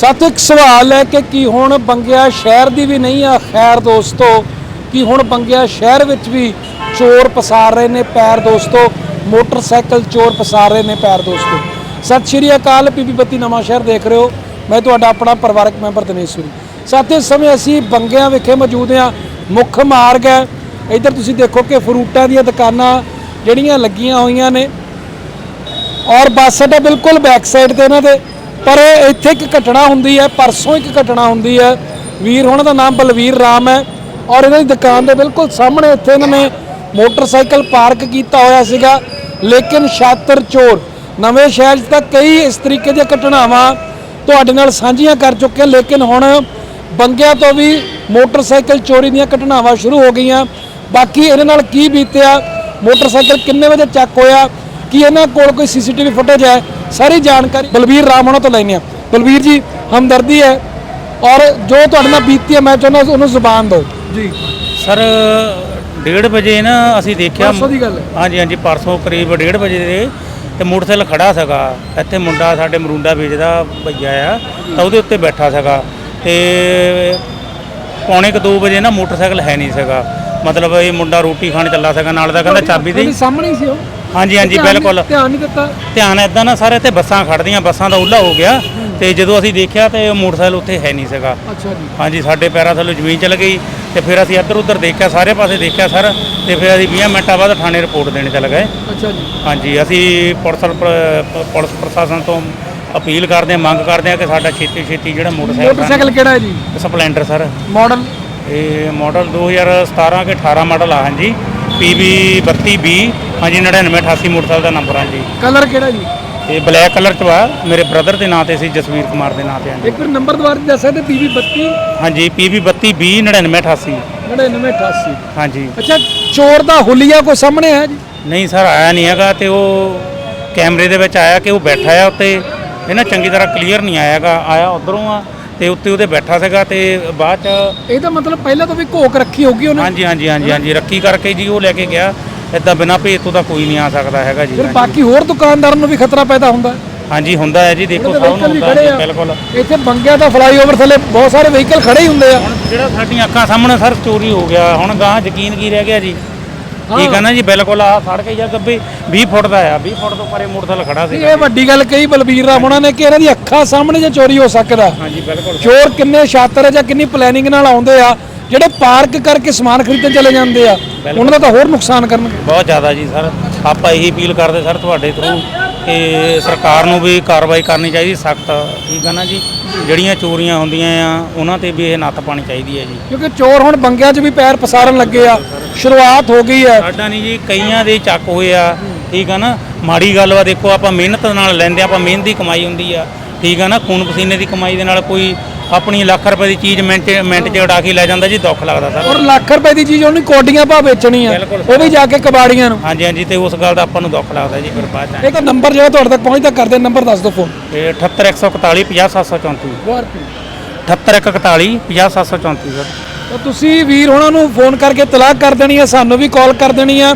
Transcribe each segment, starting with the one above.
ਸਾਥੋਂ ਇੱਕ ਸਵਾਲ ਹੈ ਕਿ ਕੀ ਹੁਣ ਬੰਗਿਆ ਸ਼ਹਿਰ ਦੀ ਵੀ ਨਹੀਂ ਆ? ਖੈਰ ਦੋਸਤੋ, ਕਿ ਹੁਣ ਬੰਗਿਆ ਸ਼ਹਿਰ ਵਿੱਚ ਵੀ ਚੋਰ ਪਸਾਰ ਰਹੇ ਨੇ? ਪੈਰ ਦੋਸਤੋ, ਮੋਟਰਸਾਈਕਲ ਚੋਰ ਪਸਾਰ ਰਹੇ ਨੇ ਪੈਰ ਦੋਸਤੋ। ਸਤਿ ਸ਼੍ਰੀ ਅਕਾਲ, ਪੀਪੀ ਬੱਤੀ ਨਵਾਂ ਸ਼ਹਿਰ ਦੇਖ ਰਹੇ ਹੋ। ਮੈਂ ਤੁਹਾਡਾ ਆਪਣਾ ਪਰਿਵਾਰਕ ਮੈਂਬਰ ਦਿਨੇਸ਼ ਸੂਰੀ। ਸਾਥੀਓ ਇਸ ਸਮੇਂ ਅਸੀਂ ਬੰਗਿਆਂ ਵਿਖੇ ਮੌਜੂਦ ਹਾਂ। ਮੁੱਖ ਮਾਰਗ ਹੈ। ਇੱਧਰ ਤੁਸੀਂ ਦੇਖੋ ਕਿ ਫਰੂਟਾਂ ਦੀਆਂ ਦੁਕਾਨਾਂ ਜਿਹੜੀਆਂ ਲੱਗੀਆਂ ਹੋਈਆਂ ਨੇ। ਔਰ ਬੱਸ ਅੱਡਾ ਬਿਲਕੁਲ ਬੈਕ ਸਾਈਡ ਤੇ ਇਹਨਾਂ ਦੇ। ਪਰ ਇੱਥੇ ਇੱਕ ਘਟਨਾ ਹੁੰਦੀ ਹੈ, ਪਰਸੋਂ ਇੱਕ ਘਟਨਾ ਹੁੰਦੀ ਹੈ। ਵੀਰ, ਉਹਨਾਂ ਦਾ ਨਾਮ ਬਲਵੀਰ ਰਾਮ ਹੈ ਔਰ ਇਹਨਾਂ ਦੀ ਦੁਕਾਨ ਦੇ ਬਿਲਕੁਲ ਸਾਹਮਣੇ ਇੱਥੇ ਇਹਨਾਂ ਨੇ ਮੋਟਰਸਾਈਕਲ ਪਾਰਕ ਕੀਤਾ ਹੋਇਆ ਸੀਗਾ। ਲੇਕਿਨ ਛਾਤਰ ਚੋਰ, ਨਵੇਂ ਸ਼ਹਿਰ 'ਚ ਤਾਂ ਕਈ ਇਸ ਤਰੀਕੇ ਦੀਆਂ ਘਟਨਾਵਾਂ ਤੁਹਾਡੇ ਨਾਲ ਸਾਂਝੀਆਂ ਕਰ ਚੁੱਕੇ ਹਾਂ, ਲੇਕਿਨ ਹੁਣ ਬੰਗਿਆਂ ਤੋਂ ਵੀ ਮੋਟਰਸਾਈਕਲ ਚੋਰੀ ਦੀਆਂ ਘਟਨਾਵਾਂ ਸ਼ੁਰੂ ਹੋ ਗਈਆਂ। ਬਾਕੀ ਇਹਨਾਂ ਨਾਲ ਕੀ ਬੀਤਿਆ? ਮੋਟਰਸਾਈਕਲ ਕਿੰਨੇ ਵਜੇ ਚੱਕ ਹੋਇਆ? ਕੀ ਇਹਨਾਂ ਕੋਲ ਕੋਈ ਸੀਸੀਟੀਵੀ ਫੁਟੇਜ ਹੈ? ਸਾਰੀ ਜਾਣਕਾਰੀ ਬਲਵੀਰ ਰਾਮ ਹੋਣਾ ਤੋਂ ਲੈਣੀ ਆ ਬਲਵੀਰ ਜੀ ਹਮਦਰਦੀ ਹੈ ਔਰ ਜੋ ਤੁਹਾਡੇ ਨਾਲ ਬੀਤੀ ਹੈ ਮੈਂ ਚਾਹੁੰਦਾ ਉਹਨੂੰ ਜ਼ੁਬਾਨ ਦਿਓ। ਜੀ ਸਰ 1:30 ਵਜੇ ਨਾ ਅਸੀਂ ਦੇਖਿਆ ਪਰਸੋਂ ਦੀ ਗੱਲ ਹੈ। ਹਾਂਜੀ ਹਾਂਜੀ ਪਰਸੋਂ ਕਰੀਬ 1:30 ਵਜੇ ਦੇ ਤੇ ਮੋਟਰਸਾਈਕਲ ਖੜਾ ਸੀਗਾ। ਇੱਥੇ ਮੁੰਡਾ ਸਾਡੇ ਮਰੂੰਡਾ ਵੇਚਦਾ ਭਈਆ ਆ ਤਾਂ ਉਹਦੇ ਉੱਤੇ ਬੈਠਾ ਸੀਗਾ। ਤੇ ਪੌਣੇ ਕੁ 2 ਵਜੇ ਨਾ ਮੋਟਰਸਾਈਕਲ ਹੈ ਨਹੀਂ ਸੀਗਾ। ਮਤਲਬ ਇਹ ਮੁੰਡਾ ਰੋਟੀ ਖਾਣ ਚੱਲਾ ਸੀਗਾ ਨਾਲ ਦਾ ਕਹਿੰਦਾ ਚਾਬੀ ਦੇ। ਸਾਹਮਣੇ ਸੀ ਉਹ। ਹਾਂਜੀ ਹਾਂਜੀ ਧਿਆਨ ਬਿਲਕੁਲ। ਧਿਆਨ ਨਹੀਂ ਦਿੱਤਾ। ਧਿਆਨ ਇਦਾਂ ਨਾ ਸਾਰੇ ਇੱਥੇ ਬੱਸਾਂ ਖੜਦੀਆਂ ਬੱਸਾਂ ਦਾ ਉੱਲਾ ਹੋ ਗਿਆ ਤੇ ਜਦੋਂ ਅਸੀਂ ਦੇਖਿਆ ਤੇ ਮੋਟਰਸਾਈਕਲ ਉੱਥੇ ਹੈ ਨਹੀਂ ਸੀਗਾ। ਅੱਛਾ ਜੀ। ਹਾਂਜੀ ਸਾਡੇ ਪੈਰਾਂ ਥੱਲੋਂ ਜ਼ਮੀਨ ਚਲ ਗਈ ਤੇ ਫਿਰ ਅਸੀਂ ਇੱਧਰ ਉੱਧਰ ਦੇਖਿਆ ਸਾਰੇ ਪਾਸੇ ਦੇਖਿਆ ਸਰ ਤੇ ਫਿਰ ਅਸੀਂ 20 ਮਿੰਟਾਂ ਬਾਅਦ ਥਾਣੇ ਰਿਪੋਰਟ ਦੇਣ ਚਲ ਗਏ। ਅੱਛਾ ਜੀ। ਹਾਂਜੀ ਅਸੀਂ ਪੁਲਿਸ ਪ- ਪੁਲਿਸ ਪ੍ਰਸ਼ਾਸਨ ਤੋਂ ਅਪੀਲ ਕਰਦੇ ਹਾਂ ਮੰਗ ਕਰਦੇ ਹਾਂ ਕਿ ਸਾਡਾ ਛੇਤੀ ਛੇਤੀ ਜਿਹੜਾ ਮੋਟਰਸਾਈਕਲ ਮੋਟਰਸਾਈਕਲ ਕਿਹੜਾ ਹੈ ਜੀ? Splendor sir. ਮਾਡਲ? ਇਹ ਮਾਡਲ 2017 ਕੇ 18 ਮਾਡਲ ਆ ਹਾਂਜੀ। PB 32B ਹਾਂਜੀ 9988 ਮੋਟਰਸਾਈਕਲ ਦਾ ਨੰਬਰ ਆ ਜੀ। ਕਲਰ ਕਿਹੜਾ ਜੀ? ਇਹ ਬਲੈਕ ਕਲਰ ਚ ਵਾ ਮੇਰੇ ਬ੍ਰਦਰ ਦੇ ਨਾਂ ਤੇ ਸੀ ਜਸਵੀਰ ਕੁਮਾਰ ਦੇ ਨਾਂ ਤੇ ਹਾਂਜੀ। ਇੱਕ ਵਾਰ ਨੰਬਰ ਦੁਬਾਰਾ ਦੱਸ ਸਕਦੇ PB 32 ਹਾਂਜੀ PB 32B 9988 9988 ਹਾਂਜੀ। ਅੱਛਾ ਚੋਰ ਦਾ ਹੁਲੀਆ ਕੋਈ ਸਾਹਮਣੇ ਹੈ ਜੀ? ਨਹੀਂ ਸਰ ਆਇਆ ਨਹੀਂ ਹੈਗਾ ਤੇ ਉਹ ਕੈਮਰੇ ਦੇ ਵਿੱਚ ਆਇਆ ਕਿ ਉਹ ਬੈਠਾ ਆ ਉੱਤੇ। ਇਹ ਨਾ ਚੰਗੀ ਤਰ੍ਹਾਂ ਕਲੀਅਰ ਨਹੀਂ ਆਇਆਗਾ ਆਇਆ ਉਧਰੋਂ ਆ। ਤੇ ਉੱਤੇ ਉਹਦੇ ਬੈਠਾ ਸੀਗਾ ਤੇ ਬਾਅਦ ਚ ਇਹ ਤਾਂ ਮਤਲਬ ਪਹਿਲਾਂ ਤੋਂ ਵੀ ਘੋਕ ਰੱਖੀ ਹੋਗੀ ਉਹਨੇ? ਹਾਂਜੀ ਹਾਂਜੀ ਹਾਂਜੀ ਹਾਂਜੀ ਰੱਖੀ ਕਰਕੇ ਜੀ ਉਹ ਲੈ ਕੇ ਗਿਆ। ਇਦਾਂ ਬਿਨਾਂ ਭੇਤ ਤੋਂ ਤਾਂ ਕੋਈ ਨਹੀਂ ਆ ਸਕਦਾ ਹੈਗਾ ਜੀ ਫਿਰ ਬਾਕੀ ਹੋਰ ਦੁਕਾਨਦਾਰਾਂ ਨੂੰ ਵੀ ਖਤਰਾ ਪੈਦਾ ਹੁੰਦਾ। ਹੈ। ਹਾਂਜੀ ਹੁੰਦਾ ਹੈ ਜੀ ਦੇਖੋ ਉਹਦੇ ਸਭ ਨੂੰ vehicle ਵੀ ਹੁੰਦਾ ਖੜੇ ਜੀ ਆ। ਬਿਲਕੁਲ। ਇੱਥੇ ਬੰਗਿਆ ਦਾ ਫਲਾਈਓਵਰ ਥੱਲੇ ਬਹੁਤ ਸਾਰੇ ਵਹੀਕਲ ਖੜੇ ਹੀ ਹੁੰਦੇ ਆ। ਹੁਣ ਜਿਹੜਾ ਸਾਡੀਆਂ ਅੱਖਾਂ ਸਾਹਮਣੇ ਸਰ ਚੋਰੀ ਹੋ ਗਿਆ। ਹੁਣ ਗਾਂ ਯਕੀਨ ਕੀ ਰਹਿ ਗਿਆ ਜੀ? ਠੀਕ ਹੈ। ਨਾ ਜੀ ਬਿਲਕੁਲ ਆ ਫੜ ਕੇ ਜਾਂ ਗੱਬੇ 20 ਫੁੱਟ ਦਾ ਆ 20 ਫੁੱਟ ਤੋਂ ਪਰੇ ਮੋਟਰਸਾਈਕਲ ਖੜਾ ਸੀ। ਇਹ ਵੱਡੀ ਗੱਲ ਕਹੀ ਬਲਬੀਰ ਰਾਮ ਉਹਨਾਂ ਨੇ ਕਿ ਇਹਨਾਂ ਦੀ ਅੱਖਾਂ ਸਾਹਮਣੇ ਜੇ ਚੋਰੀ ਹੋ ਸਕਦਾ। ਹਾਂਜੀ ਬਿਲਕੁਲ। ਚੋਰ ਕਿੰਨੇ ਸ਼ਾਤਰ ਜਾਂ ਕਿੰਨੀ ਪਲੈਨਿੰਗ ਨਾਲ ਆਉਂਦੇ ਆ ਜਿਹੜੇ ਪਾਰਕ ਕਰਕੇ ਸਮਾਨ ਖਰੀਦਣ ਚਲੇ ਜਾਂਦੇ ਆ ਉਹਨਾਂ ਦਾ ਤਾਂ ਹੋਰ ਨੁਕਸਾਨ ਕਰਨਗੇ। ਬਹੁਤ ਜ਼ਿਆਦਾ ਜੀ ਸਰ। ਆਪਾਂ ਇਹੀ ਅਪੀਲ ਕਰਦੇ ਸਰ ਤੁਹਾਡੇ ਥਰੂ ਕਿ ਸਰਕਾਰ ਨੂੰ ਵੀ ਕਾਰਵਾਈ ਕਰਨੀ ਚਾਹੀਦੀ ਸਖਤ ਠੀਕ ਹੈ ਨਾ ਜੀ? ਜਿਹੜੀਆਂ ਚੋਰੀਆਂ ਹੁੰਦੀਆਂ ਆ ਉਹਨਾਂ ਤੇ ਵੀ ਇਹ ਨੱਥ ਪਾਣੀ ਚਾਹੀਦੀ ਹੈ ਜੀ। ਕਿਉਂਕਿ ਚੋਰ ਹੁਣ ਬੰਗਿਆਂ 'ਚ ਵੀ ਪੈਰ ਪਸਾਰਨ ਲੱਗੇ ਆ ਸ਼ੁਰੂਆਤ ਹੋ ਗਈ ਹੈ। ਸਾਡਾ ਨਹੀਂ ਜੀ ਕਈਆਂ ਦੇ ਚੱਕ ਹੋਏ ਆ ਠੀਕ ਆ ਨਾ? ਮਾੜੀ ਗੱਲ ਵਾ ਦੇਖੋ ਆਪਾਂ ਮਿਹਨਤ ਨਾਲ ਲੈਂਦੇ ਆ, ਆਪਾਂ ਮਿਹਨਤ ਦੀ ਕਮਾਈ ਹੁੰਦੀ ਆ ਠੀਕ ਆ ਨਾ? ਖੂਨ ਪਸੀਨੇ ਦੀ ਕਮਾਈ ਦੇ ਨਾਲ ਕੋਈ ਆਪਣੀ ਲੱਖ ਰੁਪਏ ਦੀ ਚੀਜ਼ ਮਿੰਟ ਮਿੰਟ 'ਚ ਉਡਾ ਕੇ ਲੈ ਜਾਂਦਾ ਜੀ ਦੁੱਖ ਲੱਗਦਾ ਸਰ। ਔਰ ਲੱਖ ਰੁਪਏ ਦੀ ਚੀਜ਼ ਉਹਨੂੰ ਕੋਡੀਆਂ ਭਾ ਵੇਚਣੀ ਆ। ਬਿਲਕੁਲ। ਉਹ ਵੀ ਜਾ ਕੇ ਕਬਾੜੀਆਂ ਨੂੰ। ਹਾਂਜੀ ਹਾਂਜੀ ਤੇ ਉਸ ਗੱਲ ਦਾ ਆਪਾਂ ਨੂੰ ਦੁੱਖ ਲੱਗਦਾ ਜੀ ਫਿਰ ਬਾਅਦ 'ਚ। ਇਹ ਤਾਂ ਨੰਬਰ ਜਿਹੜਾ ਤੁਹਾਡੇ ਤੱਕ ਪਹੁੰਚਦਾ ਕਰਦੇ ਨੰਬਰ ਦੱਸ ਦਿਓ ਫੋਨ ਤੇ 78141 50734 78141 50734 ਸਰ। ਤਾਂ ਤੁਸੀਂ ਵੀਰ ਉਹਨਾਂ ਨੂੰ ਫੋਨ ਕਰਕੇ ਤਲਾਕ ਕਰ ਦੇਣੀ ਹੈ ਸਾਨੂੰ ਵੀ ਕਾਲ ਕਰ ਦੇਣੀ ਆ।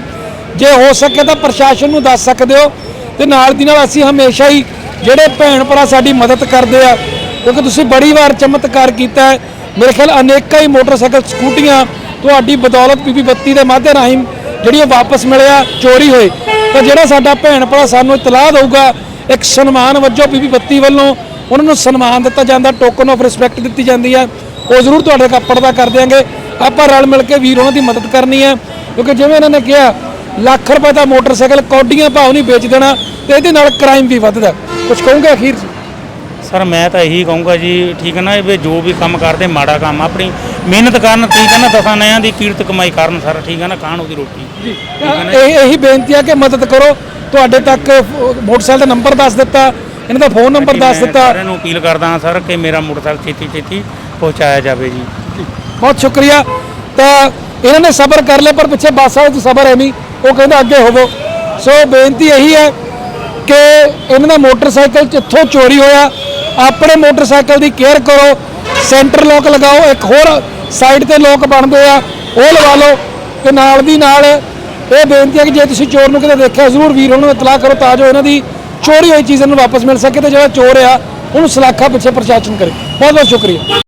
ਜੇ ਹੋ ਸਕੇ ਤਾਂ ਪ੍ਰਸ਼ਾਸਨ ਨੂੰ ਦੱਸ ਸਕਦੇ ਹੋ। ਤੇ ਨਾਲ ਦੀ ਨਾਲ ਅਸੀਂ ਹਮੇਸ਼ਾ ਹੀ ਜਿਹੜੇ ਭੈਣ ਭਰਾ ਸਾਡੀ ਮਦਦ ਕਰਦੇ ਆ ਕਿਉਂਕਿ ਤੁਸੀਂ ਬੜੀ ਵਾਰ ਚਮਤਕਾਰ ਕੀਤਾ ਹੈ। ਮੇਰੇ ਖਿਆਲ ਅਨੇਕਾਂ ਹੀ ਮੋਟਰਸਾਈਕਲ, ਸਕੂਟੀਆਂ ਤੁਹਾਡੀ ਬਦੌਲਤ ਪੀਪੀ 32 ਦੇ ਮਾਧਿਅਮ ਰਾਹੀਂ ਜਿਹੜੀਆਂ ਵਾਪਸ ਮਿਲਿਆ, ਚੋਰੀ ਹੋਏ। ਤਾਂ ਜਿਹੜਾ ਸਾਡਾ ਭੈਣ ਭਰਾ ਸਾਨੂੰ ਇਤਲਾਹ ਦਊਗਾ, ਇੱਕ ਸਨਮਾਨ ਵਜੋਂ ਪੀਪੀ 32 ਵੱਲੋਂ ਉਹਨਾਂ ਨੂੰ ਸਨਮਾਨ ਦਿੱਤਾ ਜਾਂਦਾ ਟੋਕਨ ਆਫ ਰਿਸਪੈਕਟ ਦਿੱਤੀ ਜਾਂਦੀ ਹੈ। ਉਹ ਜ਼ਰੂਰ ਤੁਹਾਡੇ ਕੱਪੜ ਦਾ ਕਰ ਦਿਆਂਗੇ। ਆਪਾਂ ਰਲ ਮਿਲ ਕੇ ਵੀਰ ਉਹਨਾਂ ਦੀ ਮਦਦ ਕਰਨੀ ਹੈ। ਕਿਉਂਕਿ ਜਿਵੇਂ ਇਹਨਾਂ ਨੇ ਕਿਹਾ, ਲੱਖ ਰੁਪਏ ਦਾ ਮੋਟਰਸਾਈਕਲ, ਕੌਡੀਆਂ ਭਾਵ ਨਹੀਂ ਵੇਚ ਦੇਣਾ ਤੇ ਇਹਦੇ ਨਾਲ ਕ੍ਰਾਈਮ ਵੀ ਵੱਧਦਾ। ਕੁਝ ਕਹੋਗੇ ਅਖੀਰ? ਸਰ ਮੈਂ ਤਾਂ ਇਹੀ ਕਹੂੰਗਾ ਜੀ ਠੀਕ ਹੈ ਨਾ ਇਹ ਵੀ ਜੋ ਵੀ ਕੰਮ ਕਰਦੇ ਮਾੜਾ ਕੰਮ। ਆ, ਆਪਣੀ ਮਿਹਨਤ ਕਰਨ ਠੀਕ ਹੈ ਨਾ ਦਸਾਂ ਨਿਆਂ ਦੀ ਕੀਰਤ ਕਮਾਈ ਕਰਨ ਸਰ ਠੀਕ ਹੈ ਨਾ ਖਾਣ ਉਹਦੀ ਰੋਟੀ? ਇਹ ਇਹੀ ਬੇਨਤੀ ਹੈ ਕਿ ਮਦਦ ਕਰੋ। ਤੁਹਾਡੇ ਤੱਕ ਮੋਟਰਸਾਈਕਲ ਦਾ ਨੰਬਰ ਦੱਸ ਦਿੱਤਾ ਇਹਨਾਂ ਦਾ ਫੋਨ ਨੰਬਰ ਦੱਸ ਦਿੱਤਾ। ਸਾਰਿਆਂ ਨੂੰ ਅਪੀਲ ਕਰਦਾ ਹਾਂ ਸਰ ਕਿ ਮੇਰਾ ਮੋਟਰਸਾਈਕਲ ਛੇਤੀ ਛੇਤੀ ਪਹੁੰਚਾਇਆ ਜਾਵੇ ਜੀ। ਬਹੁਤ ਸ਼ੁਕਰੀਆ। ਤਾਂ ਇਹਨਾਂ ਨੇ ਸਬਰ ਕਰ ਲਿਆ ਪਰ ਪਿੱਛੇ ਬੱਸ ਵਾਲੇ 'ਚ ਸਬਰ ਹੈ ਨਹੀਂ ਉਹ ਕਹਿੰਦਾ ਅੱਗੇ ਹੋਵੋ। ਸੋ ਬੇਨਤੀ ਇਹੀ ਹੈ ਕਿ ਇਹਨਾਂ ਦਾ ਮੋਟਰਸਾਈਕਲ ਜਿੱਥੋਂ ਚੋਰੀ ਹੋਇਆ ਆਪਣੇ ਮੋਟਰਸਾਈਕਲ ਦੀ ਕੇਅਰ ਕਰੋ, ਸੈਂਟਰ ਲੋਕ ਲਗਾਓ, ਇੱਕ ਹੋਰ ਸਾਈਡ ਤੇ ਲੋਕ ਬਣਦੇ ਆ, ਉਹ ਲਵਾ ਲਓ, ਤੇ ਨਾਲ ਦੀ ਨਾਲ ਇਹ ਬੇਨਤੀ ਹੈ ਕਿ ਜੇ ਤੁਸੀਂ ਚੋਰ ਨੂੰ ਕਿਤੇ ਦੇਖਿਆ, ਜ਼ਰੂਰ ਵੀਰ ਉਹਨਾਂ ਨੂੰ ਇਤਲਾਹ ਕਰੋ ਤਾਂ ਜੋ ਇਹਨਾਂ ਦੀ ਚੋਰੀ ਹੋਈ ਚੀਜ਼ਾਂ ਨੂੰ ਵਾਪਸ ਮਿਲ ਸਕੇ ਤੇ ਜਿਹੜਾ ਚੋਰ ਆ, ਉਹਨੂੰ ਸਲਾਖਾ ਪਿੱਛੇ ਪ੍ਰਸ਼ਾਸਨ ਕਰੇ। ਬਹੁਤ ਬਹੁਤ ਸ਼ੁਕਰੀਆ।